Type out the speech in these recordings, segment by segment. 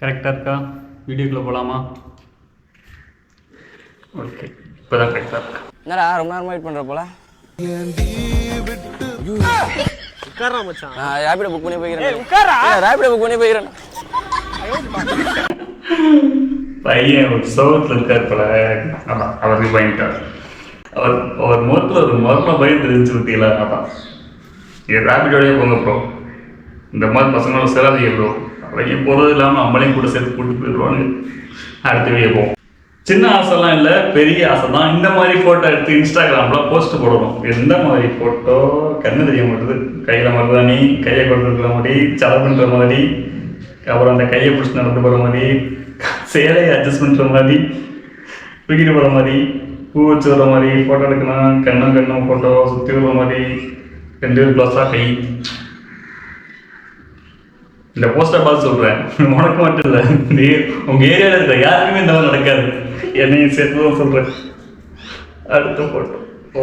கரெக்டாக இருக்கா? வீடியோக்குள்ளே போகலாமா ஓகே இப்போ தான் கரெக்டாக இருக்கா. என்னடா ரொம்ப நேரமா வெயிட் பண்ற போல? உட்காரா மச்சான். நான் ரேபிடோ புக் பண்ணி போய்க்கிறேன். உட்காரா ரேபிடோ புக் பண்ணி போய்க்கிறேன். பையன் ஒரு சோகத்தில் இருக்கார் போல. அதான் அவருக்கு பயன்ட்டார் அவர் அவர் முகத்தில் ஒரு மரண பயம் தெரிஞ்சு பார்த்தீங்களா அதான். ரேபிடோடய போங்க ப்ரோ இந்த மாதிரி பசங்களோட சேராதீங்க ப்ரோ அவங்க போகிறது இல்லாமல் நம்மளையும் கூட சேர்த்து கூட்டு போயிடுவாங்க அடுத்து போவோம். சின்ன ஆசைலாம் இல்லை பெரிய ஆசை தான் இந்த மாதிரி ஃபோட்டோ எடுத்து இன்ஸ்டாகிராமில் போஸ்ட் போடணும். எந்த மாதிரி ஃபோட்டோ கண்ணு தெரிய மாட்டுது. கையில் மருதாணி கையை கொடுத்துருக்கிற மாதிரி செலவு பண்ணுற மாதிரி அப்புறம் அந்த கையை பிடிச்சி நடந்து போகிற மாதிரி சேலையை அட்ஜஸ்ட் பண்ணுற மாதிரி தூக்கிட்டு போகிற மாதிரி பூ வச்சு வர மாதிரி ஃபோட்டோ எடுக்கணும். கண்ணும் கண்ணும் ஃபோட்டோ சுற்றி வர மாதிரி ரெண்டு பேர் ப்ளஸ்ஸாக கை. இந்த போஸ்டர் பார்த்து சொல்கிறேன் உனக்கு மட்டும் இல்லை. நீ உங்கள் ஏரியாவில் இருக்கிற யாருக்குமே இந்த மாதிரி நடக்காது. என்னையும் சேர்த்து தான் சொல்கிறேன் அடுத்த ஃபோட்டோ ஓ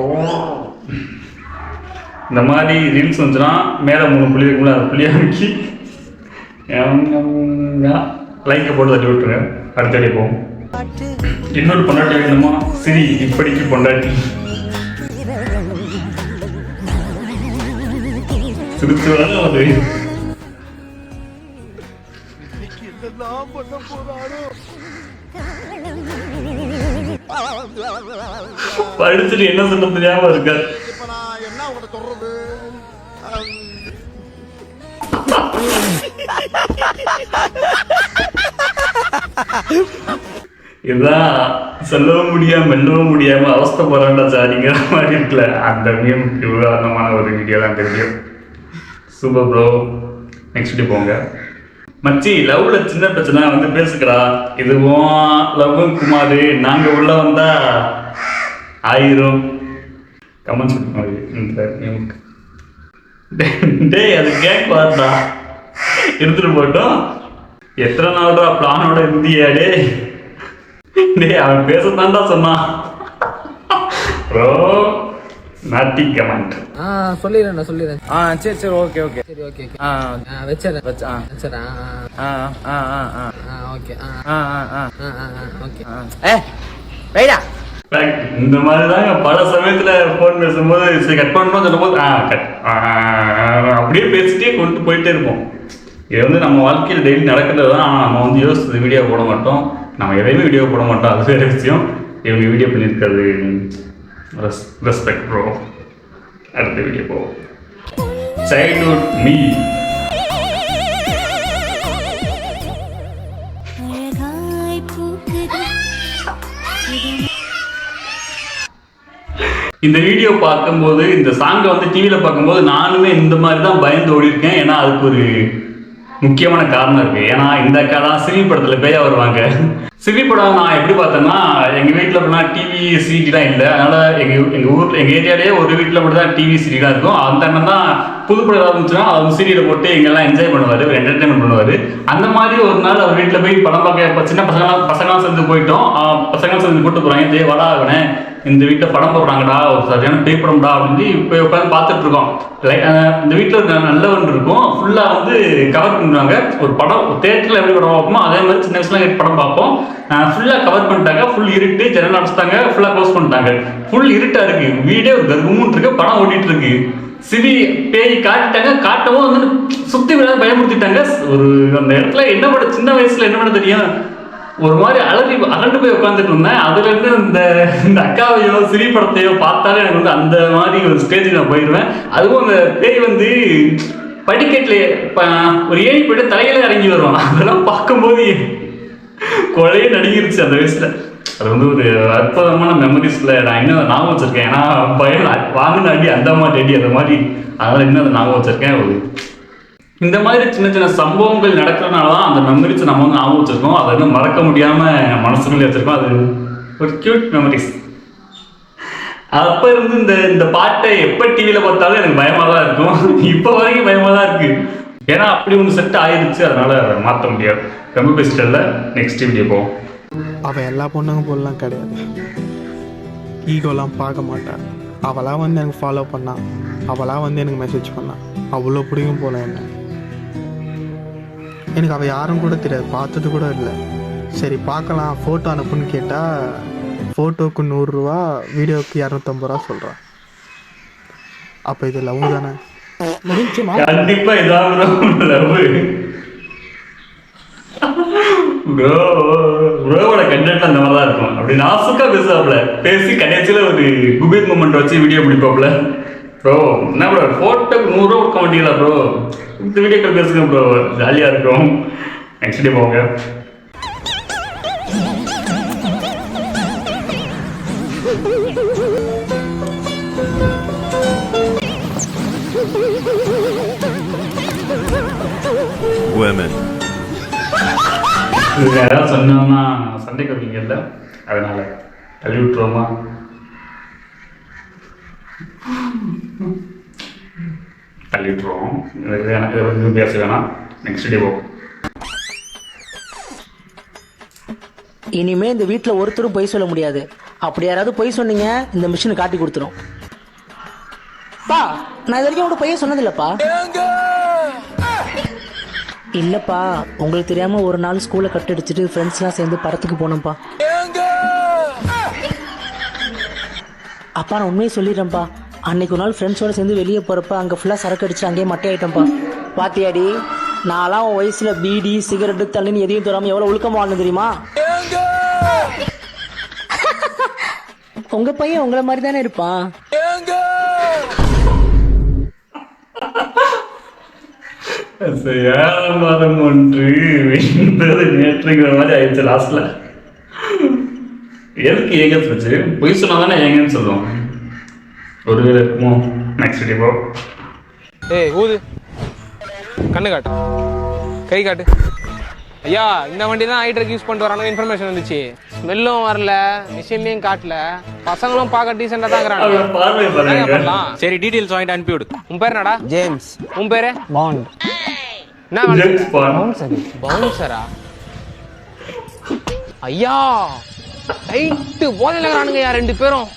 இந்த மாதிரி ரீல்ஸ் வந்துச்சுன்னா மேலே மூணு புள்ளி இருக்கும்ல அந்த புள்ளியை அமைக்கி லைக்கை போட்டு தட்டி விட்டுருங்க. அடுத்தடி போவோம் இன்னொரு பொண்டாட்டி வேணுமா? சரி இப்படிக்கு பொண்டாட்டி. சிரிச்சு வராங்க அது படிச்சுட்டு என்ன சொல்ல தெரியாம இருக்காரு இப்ப நான் என்ன உங்கள்கிட்ட சொல்றது? சொல்லவும் முடியாம மெல்லவும் முடியாம அவஸ்தைப்படுறா சாரிங்கிற மாதிரி இருக்குல்ல. அந்த மீம் உதாரணமான ஒரு வீடியோ தான் தெரியும். சூப்பர் ப்ரோ நெக்ஸ்ட் போங்க. மச்சி லவ்ல சின்ன பிரச்சனை வந்து பேசுக்கிறா இதுவும் லவ்வும் குமார். நாங்க உள்ள வந்தா ஆயிரம். கமெண்ட்ஸ் மாதிரி இந்த மீமுக்கு டேய் அது கேக் வார்டா இருந்துட்டு போட்டோம் எத்தனை நாள்டா பிளானோட இருந்தியா டேய். டேய் அவன் பேசத்தான்டா சொன்னான். ப்ரோ. நாட்டி கமெண்ட் ஆ சொல்லிடுறேன் நான் சொல்லிடுறேன் ஆ சரி சரி ஓகே ஓகே சரி ஓகே ஆ ஆ வச்சிடுறேன் வச்சு ஆ வச்சிடுறேன் ஆ ஆ ஆ ஆ ஆ ஆ ஓகே ஆ ஆ ஆ ஆ ஆ ஆ ஆ ஓகே ஆ ஏ Fact, இந்த மாதிரி தாங்க பல சமயத்துல ஃபோன் பேசும்போது சரி கட் பண்ணணும் சொல்லும்போது ஆ கட் அப்படியே பேசிட்டே கொண்டு போயிட்டே இருப்போம் இது வந்து நம்ம வாழ்க்கையில் டெய்லி நடக்கிறது தான் ஆனால் நம்ம வந்து யோசிச்சு வீடியோ போட மாட்டோம் நம்ம எதையுமே வீடியோ போட மாட்டோம் அது வேறு விஷயம் இவங்க வீடியோ பண்ணியிருக்கிறது ரெஸ்பெக்ட் ப்ரோ அடுத்த வீடியோ போவோம் சைல்ட்ஹுட் மீ இந்த வீடியோ பார்க்கும்போது இந்த சாங்கை வந்து டிவியில் பார்க்கும்போது நானுமே இந்த மாதிரி தான் பயந்து ஓடிருக்கேன் ஏன்னா அதுக்கு ஒரு முக்கியமான காரணம் இருக்கு. ஏன்னா இந்த அக்கா தான் சிவி படத்தில் பேயா வருவாங்க. சிவி படம் நான் எப்படி பார்த்தேன்னா எங்கள் வீட்டில் அப்படின்னா டிவி சிடிலாம் இல்லை. அதனால் எங்கள் எங்கள் ஊரில் எங்கள் ஏரியாலேயே ஒரு வீட்டில் மட்டும் தான் டிவி சிடிலாம் இருக்கும். அந்த அண்ணன் தான் புதுப்படம் ஏதாவது இருந்துச்சுன்னா அவர் சீரியலை போட்டு எங்கெல்லாம் என்ஜாய் பண்ணுவார் ஒரு என்டர்டைன்மெண்ட் பண்ணுவார். அந்த மாதிரி ஒரு நாள் அவர் வீட்டில் போய் படம் பார்க்க சின்ன பசங்களாம் பசங்களாம் சேர்ந்து போயிட்டோம். பசங்களாம் சேர்ந்து கூட்டு போகிறாங்க இதே வடா அவனே இந்த வீட்டில் படம் போடுறாங்கடா ஒரு சரியான பேய் படம்டா அப்படின்னு இப்போ உட்காந்து பார்த்துட்டு இருக்கோம். லைக் இந்த வீட்டில் நல்லவன் இருக்கும். ஃபுல்லாக வந்து கவர் பண்ணுவாங்க. ஒரு படம் தேட்டரில் எப்படி படம் பார்ப்போமோ அதே மாதிரி சின்ன வயசுல படம் பார்ப்போம். ஃபுல்லாக கவர் பண்ணிட்டாங்க. ஃபுல் இருட்டு ஜெனரல் அடைச்சிட்டாங்க ஃபுல்லாக க்ளோஸ் பண்ணிட்டாங்க. ஃபுல் இருட்டாக இருக்கு. வீடே ஒரு கர்வமும் இருக்கு. படம் ஓடிட்டு இருக்கு. சிவி பேய் காட்டிட்டாங்க காட்டவும் வந்து சுத்தி விட பயமுறுத்திட்டாங்க. ஒரு அந்த இடத்துல என்ன பண்ண சின்ன வயசுல என்ன பண்ண தெரியும்? ஒரு மாதிரி அலறி அலண்டு போய் உட்காந்துட்டு இருந்தேன். அதுல இருந்து இந்த இந்த அக்காவையோ சிரி படத்தையோ பார்த்தாலே எனக்கு வந்து அந்த மாதிரி ஒரு ஸ்டேஜுக்கு நான் போயிடுவேன் அதுவும் அந்த பேய் வந்து படிக்கட்டுல ஒரு ஏணி போயிட்டு தலையில இறங்கி வருவான். அதெல்லாம் பார்க்கும்போது கொலையே நடிகிருச்சு அந்த வயசுல. அது வந்து ஒரு அற்புதமான மெமரிஸில் நான் இன்னும் ஞாபகம் வச்சிருக்கேன். ஏன்னா பையன் வாங்கின அடி அந்த மாதிரி அடி அந்த மாதிரி. அதனால் இன்னும் அதை ஞாபகம் வச்சுருக்கேன். ஒரு இந்த மாதிரி சின்ன சின்ன சம்பவங்கள் நடக்கிறனால தான் அந்த மெமரிஸை நம்ம வந்து ஞாபகம் வச்சுருக்கோம். அதை இன்னும் மறக்க முடியாம மனசுக்குள்ளே வச்சிருக்கோம். அது ஒரு க்யூட் மெமரிஸ் அப்போ இருந்து இந்த இந்த பாட்டை எப்போ டிவியில் பார்த்தாலும் எனக்கு பயமாக தான் இருக்கும். இப்போ வரைக்கும் பயமாக தான் இருக்குது ஏன்னா அப்படி ஒன்று செட் ஆயிடுச்சு அதனால் அதை மாற்ற முடியாது. ரொம்ப பெஸ்ட் நெக்ஸ்ட் வீடியோ போவோம். அவள் எல்லா பொண்ணுங்க போலாம் கிடையாது. ஈகோலாம் பார்க்க மாட்டாள் அவளாக வந்து எனக்கு ஃபாலோ பண்ணா. அவளாக வந்து எனக்கு மெசேஜ் பண்ணா. அவ்வளோ பிடிக்கும் போல என்ன? எனக்கு அவள் யாரும் கூட தெரியாது. பார்த்தது கூட இல்லை. சரி பார்க்கலாம். ஃபோட்டோ அனுப்புன்னு கேட்டால் ஃபோட்டோவுக்கு நூறுரூவா வீடியோவுக்கு இரநூத்தம்பது ரூபா சொல்கிறான் அப்போ இது லவ் தானே? கண்டிப்பா இதான் ப்ரோ லவ் ப்ரோ ப்ரோவோட கண்டென்ட் அந்த மாதிரி தான் இருக்கும். அப்படி நாசுக்கா பேசுவாப்ல பேசி கடைசியில் ஒரு குபீர் மூமெண்ட் வச்சு வீடியோ பிடிப்பாப்ல ப்ரோ என்ன ப்ரோ ஃபோட்டோக்கு நூறுரூவா கொடுக்க மாட்டீங்களா ப்ரோ இந்த வீடியோக்கள் பேசுங்க ப்ரோ ஜாலியாக இருக்கும். நெக்ஸ்ட் டே போங்க. Women. இது யாராவது சொன்னோம்னா சண்டைக்கு வருவீங்கல்ல அதனால தள்ளி விட்டுருவோமா? தள்ளி விட்டுருவோம். இது பற்றி பேச வேணாம். நெக்ஸ்ட் டே போவோம் இனிமே இந்த வீட்டில் ஒருத்தரும் பொய் சொல்ல முடியாது. அப்படி யாராவது பொய் சொன்னீங்க இந்த மிஷினை காட்டி கொடுத்துரும். பா நான் இது வரைக்கும் உங்கள்கிட்ட பொய்யே சொன்னதில்லப்பா. இல்லப்பா உங்களுக்கு தெரியாம ஒரு நாள் ஸ்கூலை கட் அடிச்சுட்டு ஃப்ரெண்ட்ஸ்லாம் சேர்ந்து படத்துக்கு போனோம்ப்பா. அப்பா நான் உண்மையை சொல்லிடுறேன்ப்பா. அன்னைக்கு ஒரு நாள் ஃப்ரெண்ட்ஸோட சேர்ந்து வெளியே போறப்ப அங்க ஃபுல்லா சரக்கு அடிச்சு அங்கேயே மட்டையாயிட்டோம்ப்பா பாத்தியாடி நான்லாம் உன் வயசுல பீடி சிகரெட்டு தண்ணின்னு எதையும் தராம எவ்வளவு ஒழுக்கமா வாழ்ந்து தெரியுமா? உங்க பையன் உங்களை மாதிரி தானே இருப்பான். சரியான மாதம் ஒன்று வென்றது நேற்றுங்கிற மாதிரி ஆயிடுச்சு லாஸ்ட்ல எதுக்கு ஏங்க வச்சு பொய் சொன்னா தானே ஏங்கன்னு சொல்லுவோம் ஒருவேளை இருக்குமோ? நெக்ஸ்ட் டே ஏய் ஊது. கண்ணு காட்டு. கை காட்டு. ஐயா இந்த வண்டி தான் ஹைட்ரக் யூஸ் பண்ணிட்டு வரானு இன்ஃபர்மேஷன் வந்துச்சு. ஸ்மெல்லும் வரல மிஷின்லயும் காட்டல. பசங்களும் பார்க்க டீசெண்டா தான் இருக்கிறாங்க. சரி டீடைல்ஸ் வாங்கிட்டு அனுப்பி விடு. உன் பேர் என்னடா? ஜேம்ஸ். உன் பேரு? பாண்ட் என்ன பவுன்சரா ஐயா டைட்டு போதையில இருக்கிறானுங்கய்யா ரெண்டு பேரும்.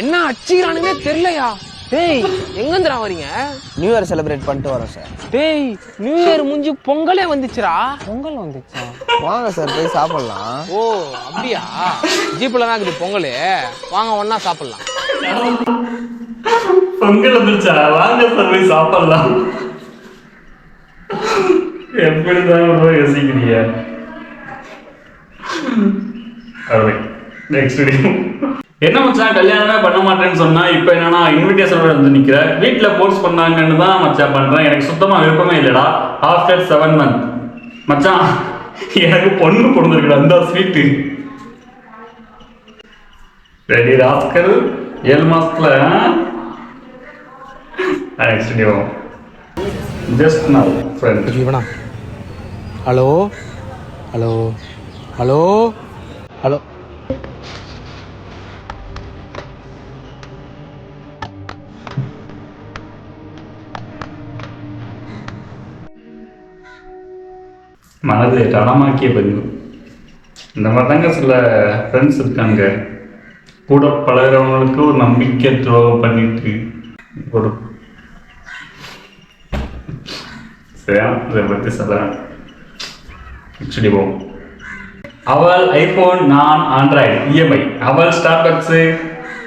என்ன அடிச்சுக்கிறானுங்க தெரியலையா? டேய் எங்கந்திரா வரீங்க நியூ இயர் செலிப்ரேட் பண்ணிட்டு வரோம் சார் டேய் நியூ இயர் முடிஞ்சு பொங்கலே வந்துச்சுடா. பொங்கல் வந்துச்சா? வாங்க சார் போய் சாப்பிடலாம். ஓ அப்படியா? ஜீப்ல தான் இருக்குது பொங்கல். வாங்க ஒண்ணா சாப்பிடலாம். பொங்கல் வந்துருச்சா? வாங்க சார் போய் சாப்பிடலாம். எப்படிதான் ப்ரோ யோசிக்கிறீங்க? நெக்ஸ்ட் என்ன மச்சான் கல்யாணமே பண்ண மாட்டேன்னு சொன்னா இப்போ என்னன்னா இன்விடேஷனோட வந்து நிக்கிற. வீட்டில் ஃபோர்ஸ் பண்ணாங்கன்னு தான் மச்சான் பண்றேன். எனக்கு சுத்தமா விருப்பமே இல்லடா. ஆஃப்டர் செவன் மந்த் மச்சான் எனக்கு பொண்ணு பிறந்திருக்குடா அந்த ஸ்வீட்டு ரெடி ராஸ்கல்? ஏழு மாசத்துல next day just now friend hello? Hello? Hello? Hello? மனதை ரணமாக்கிய பதிவு இந்த மாதிரி தாங்க சில ஃப்ரெண்ட்ஸ் இருக்காங்க. கூட பழகிறவங்களுக்கு ஒரு நம்பிக்கை துரோகம் பண்ணிட்டு. ஒரு சரியா? இதை பற்றி சொல்கிறேன் ஆக்சுவலி போவோம் அவள் ஐபோன் நான் ஆண்ட்ராய்டு இஎம்ஐ அவள் ஸ்டார் பாக்ஸு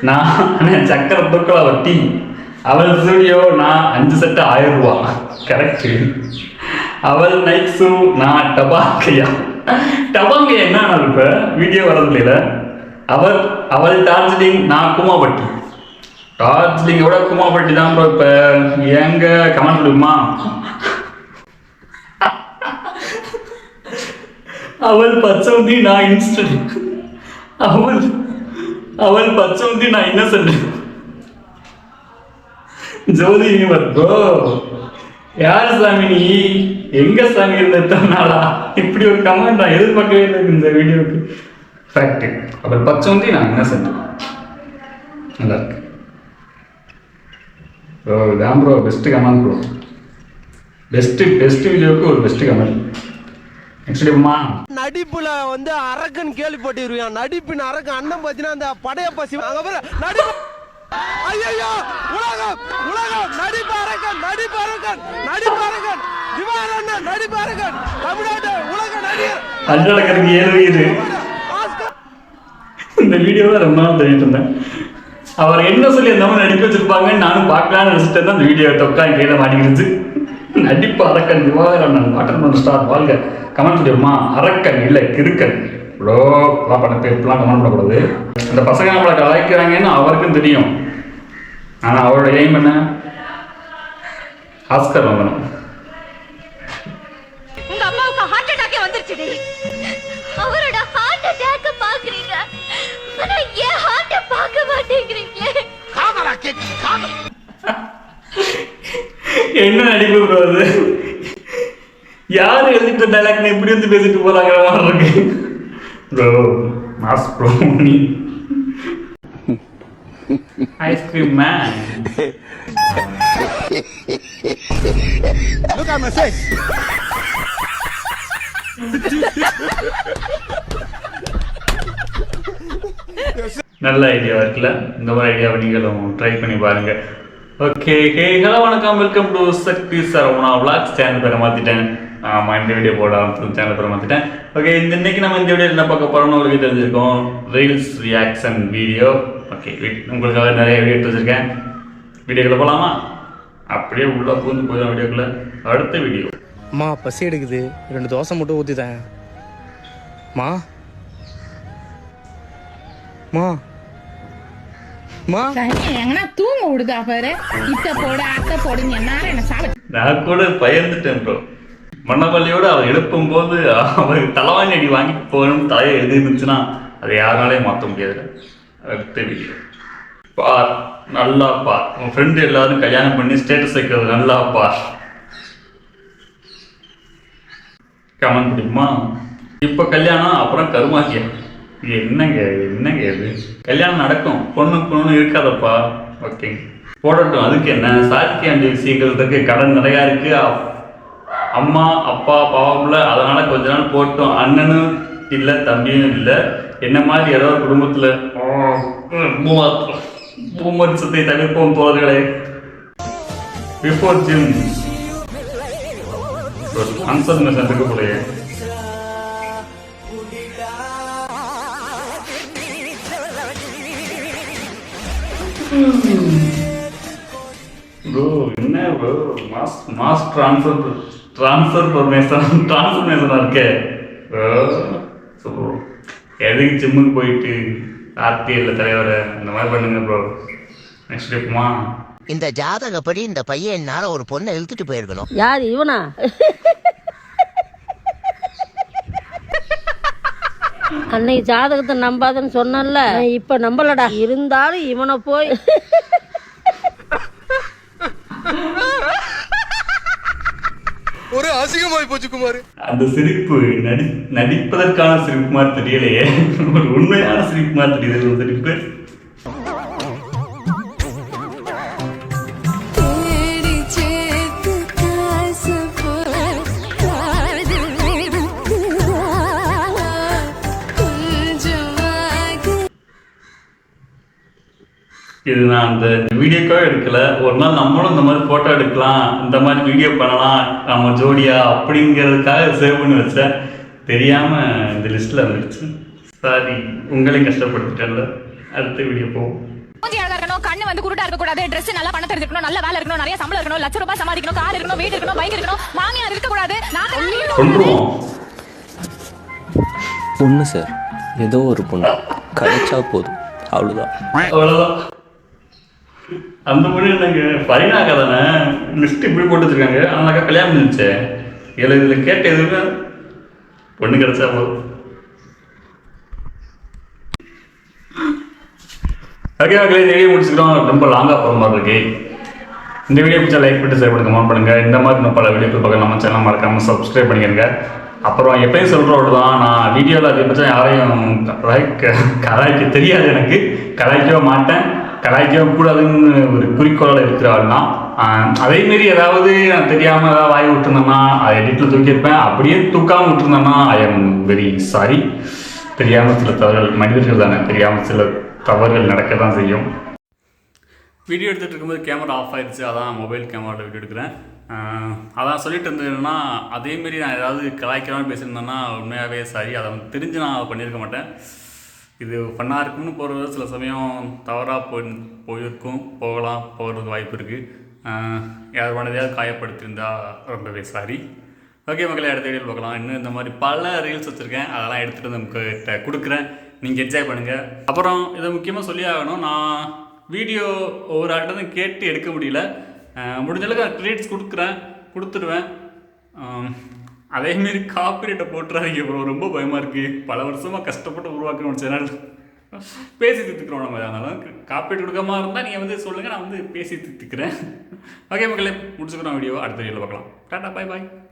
நான் சக்கரை தூக்கல வட்டி டீ அவள் ஸ்டூடியோ நான் அஞ்சு செட்டு ஆயிரம் ரூபா கரெக்டு அவள் நைட் நான் டபாக்கையா டபாங்க என்ன இப்போ வீடியோ வரது இல்ல அவள் அவள் டார்ஜிலிங் நான் குமாபட்டி. டார்ஜிலிங்கை விட குமாபட்டி தான் ப்ரோ இப்போ. எங்க கமெண்ட் விடுமா அவள் பச்சவந்தி நான் இன்ஸ்டன்ட். அவள் அவள் பச்சவந்தி நான் இன்னசென்ட். ஜோதி யூனிவர் ப்ரோ யார் சாமி நீ? எங்க சாமி இருந்த இப்படி ஒரு கமெண்ட் நான் எதிர்பார்க்கவே இல்லை இந்த வீடியோக்கு ஃபேக்ட் அவள் பச்சவந்தி நான் இன்னசென்ட் நல்லா இருக்கு. ப்ரோ இதான் bro best comment bro best best வீடியோவுக்கு ஒரு பெஸ்ட் கமெண்ட் டேமா நடிப்புல வந்து அரக்கன் கேள்விப்பட்டிருவியான் நடிப்பின் அரக்கன் அண்ணன் பாத்தீங்கன்னா அந்த படைய பசி அங்க பாரு நடிப்பு ஐயோ உலகம் உலகம் நடிப்பு அரக்கன் நடிப்பு அரக்கன் நடிப்பு அரக்கன். அஞ்சலக்கருக்கு ஏழு ஆஸ்கர். இந்த வீடியோவை ரொம்ப நாள் தேடிட்டு இருந்தேன். அவர் என்ன சொல்லி அந்த மாதிரி நடிக்க வச்சிருப்பாங்கன்னு நானும் பார்க்கலாம்னு நினைச்சிட்டு தான் இந்த வீடியோ தொக்கா என் கையில மாட்டிக்கிடுச்சு. நடிப்பு அரக்கன் விவாகரன் வாட்டர் மன் ஸ்டார் வாழ்க. கமெண்ட் முடியுமா அரக்கன் இல்லை கிறுக்கன். இவ்வளோ பண்ண பேர் இப்படிலாம் கமெண்ட் பண்ணக்கூடாது. இந்த பசங்க நம்மளை கலாய்க்கிறாங்கன்னு அவருக்கும் தெரியும். ஆனால் அவரோட எய்ம் என்ன? ஆஸ்கர் வாங்கணும். ஆனா என் ஹார்ட்ட பார்க்க மாட்டேங்கிறீங்களே என்ன நடிப்பு ப்ரோ அது? யார் எழுதிட்ட டைலாக் இப்படி வந்து பேசிட்டு போறாங்கிற மாதிரி இருக்கு? ப்ரோ மாஸ் ப்ரோ நீ. ஐஸ்கிரீம் மேன் நல்ல ஐடியா இருக்குல்ல? இந்த மாதிரி ஐடியாவை நீங்களும் ட்ரை பண்ணி பாருங்கள் ஓகே ஹே ஹலோ வணக்கம். Welcome to Sakthi Saravana vlogs channel பேரை மாற்றிட்டேன் ஆமாம் இந்த வீடியோ போட ஆரம்பிச்சு சேனல் பேரை மாற்றிட்டேன் ஓகே இந்த இன்னைக்கு நம்ம இந்த வீடியோ என்ன பார்க்க போகிறோம்னு உங்களுக்கு தெரிஞ்சிருக்கோம். ரீல்ஸ் ரியாக்ஷன் வீடியோ ஓகே உங்களுக்காக நிறைய வீடியோ எடுத்து வச்சிருக்கேன் வீடியோக்குள்ள போகலாமா அப்படியே உள்ளே பூந்து போயிடும் வீடியோக்குள்ளே அடுத்த வீடியோ அம்மா பசி எடுக்குது. ரெண்டு தோசை மட்டும் ஊற்றித்தேன் மா. மா. எங்கன்னா தூங்க விடுதா பாரு. இத்த போடு அத்தை போடுங்க எல்லாரும் என்ன சாப்பிட நான் கூட பயந்துட்டேன் ப்ரோ மன்னப்பள்ளியோட அவர் எழுப்பும் போது அவருக்கு தலைவாணி அடி வாங்கிட்டு போகணும்னு தலையை எழுதி இருந்துச்சுன்னா அதை யாராலையும் மாற்ற முடியாது அடுத்த வீடியோ பார் நல்லா பார். உன் ஃப்ரெண்டு எல்லாரும் கல்யாணம் பண்ணி ஸ்டேட்டஸ் வைக்கிறது நல்லா பார். கமெண்ட் பிடிக்குமா இப்போ கல்யாணம் அப்புறம் கருமாக்கியம் இது என்னங்க என்னங்க இது? கல்யாணம் நடக்கும். பொண்ணு பொண்ணு இருக்காதப்பா. ஓகே போடட்டும். அதுக்கு என்ன? சாத்திய அந்த விஷயங்கள் இருக்கு கடன் நிறையா இருக்கு. அம்மா அப்பா பாவம்ல அதனால கொஞ்ச நாள் போட்டோம். அண்ணனும் இல்லை தம்பியும் இல்லை. என்ன மாதிரி ஏதோ குடும்பத்தில்? பூமரிசத்தை தவிர்ப்போம் தோழர்களே. பிஃபோர் ஜிம் ஆன்சர் மெசேஜ் இருக்கு போலயே. ப்ரோ என்ன bro mass mass transfer transformation ட்ரான்ஸ்ஃபர்மேஷனாக இருக்கே. ப்ரோ எதுக்கு ஜிம்முக்கு போயிட்டு ஆர்டிஎல்ல தலைவரை இந்த மாதிரி பண்ணுங்க ப்ரோ நெக்ஸ்ட் டேப்புமா இந்த ஜாதகப்படி இந்த பையன் என்னால ஒரு பொண்ணை இழுத்துட்டு போயிருக்கணும். யார் இவனா? அன்னைக்கு ஜாதகத்தை நம்பாதன்னு சொன்னல இப்ப நம்பலடா. இருந்தாலும் இவனை போய் ஒரு அசிங்கமாய் போச்சு குமார். அந்த சிரிப்பு நடி நடிப்பதற்கான சிரிப்பு மாதிரி தெரியலையே. ஒரு உண்மையான சிரிப்பு மாதிரி தெரியுது ஒரு சிரிப்பு. இது நான் அந்த வீடியோக்காக எடுக்கல. ஒரு நாள் நம்மளும் இந்த மாதிரி ஃபோட்டோ எடுக்கலாம் இந்த மாதிரி வீடியோ பண்ணலாம் நம்ம ஜோடியா அப்படிங்கிறதுக்காக சேவ் பண்ணி வச்சேன். தெரியாம இந்த லிஸ்ட்ல வந்துடுச்சு சாரி உங்களையும் கஷ்டப்படுத்திட்டேன்ல. அடுத்த வீடியோ போவோம். மூஞ்சி அழகா இருக்கணும் கண்ணு வந்து குருட்டா இருக்க கூடாது Dress நல்லா பணம் தெரிஞ்சிருக்கணும் நல்ல வேலை இருக்கணும் நிறைய சம்பளம் இருக்கணும் லட்ச ரூபாய் சம்பாதிக்கணும் கார் இருக்கணும் வீடு இருக்கணும் பைக் இருக்கணும். மாமியார் இருக்க கூடாது பொண்ணு சார் ஏதோ ஒரு பொண்ணு. கிடைச்சா போதும். அவ்வளோதான் அவ்வளோதான் அந்த பொண்ணு எனக்கு பரினாக்கா தானே? லிஸ்ட் இப்படி போட்டு வச்சிருக்காங்க. அக்கா கல்யாணம் இருந்துச்சு இதில் இதில் கேட்ட எதுவுமே பொண்ணு கிடச்சா போதும். ஓகே ஓகே இந்த வீடியோ முடிச்சுக்கிறோம். ரொம்ப லாங்காக போகிற மாதிரி இருக்கு. இந்த வீடியோ பிடிச்சா லைக் பண்ணி ஷேர் பண்ணுங்க கமெண்ட் பண்ணுங்கள் இந்த மாதிரி இன்னும் பல வீடியோக்கள் பார்க்க நம்ம சேனல் மறக்காமல் சப்ஸ்கிரைப் பண்ணிக்கிறங்க அப்புறம் எப்பயும் சொல்கிறோடு தான் நான் வீடியோவில் அதிகபட்சம் யாரையும் கலாய்க்க கலாய்க்க தெரியாது எனக்கு. கலாய்க்கவே மாட்டேன். கலாய்க்கவே கூடாதுன்னு ஒரு குறிக்கோளோட இருக்கிற அதேமாரி ஏதாவது நான் தெரியாமல் ஏதாவது வாய் விட்டுருந்தேன்னா அதை எடிட்டில் தூக்கியிருப்பேன் அப்படியே தூக்காமல் விட்டுருந்தேன்னா ஐ எம் வெரி சாரி தெரியாமல் சில தவறுகள் மனிதர்கள் தானே தெரியாமல் சில தவறுகள் நடக்க தான் செய்யும். வீடியோ எடுத்துகிட்டு இருக்கும்போது கேமரா ஆஃப் ஆயிடுச்சு. அதான் மொபைல் கேமராவில் வீடியோ எடுக்கிறேன். அதான் சொல்லிட்டு இருந்ததுன்னா அதேமாரி நான் ஏதாவது கலாய்க்கிறான்னு பேசியிருந்தேன்னா உண்மையாகவே சரி அதை வந்து தெரிஞ்சு நான் பண்ணியிருக்க மாட்டேன். இது ஃபன்னாக இருக்கும்னு போகிறது சில சமயம் தவறாக போய் போயிருக்கும். போகலாம் போகிறதுக்கு வாய்ப்பு இருக்குது யார் மனதையாவது காயப்படுத்தியிருந்தா ரொம்பவே சாரி ஓகே மக்களை அடுத்த வீடியோ பார்க்கலாம். இன்னும் இந்த மாதிரி பல ரீல்ஸ் வச்சுருக்கேன். அதெல்லாம் எடுத்துகிட்டு வந்து கொடுக்குறேன். நீங்கள் என்ஜாய் பண்ணுங்கள் அப்புறம் இதை முக்கியமாக சொல்லி ஆகணும். நான் வீடியோ ஒவ்வொரு ஆட்டம் கேட்டு எடுக்க முடியல. முடிஞ்சளவுக்கு முடிஞ்ச கொடுக்குறேன். கொடுத்துடுவேன். அதேமாரி காப்பிரைட்டை போட்டுறாதீங்க ப்ரோ ரொம்ப பயமாக இருக்குது பல வருஷமாக கஷ்டப்பட்டு உருவாக்கணும் ஒரு சேனல் பேசி தித்துக்கிறோம் நம்ம. அதனால காப்பீடு கொடுக்காம இருந்தால் நீங்கள் வந்து சொல்லுங்கள் நான் வந்து பேசி தித்துக்கிறேன் ஓகே மக்களே முடிச்சுக்கிறோம் வீடியோ அடுத்த வீடியோவில் பார்க்கலாம். டாட்டா பாய் பாய்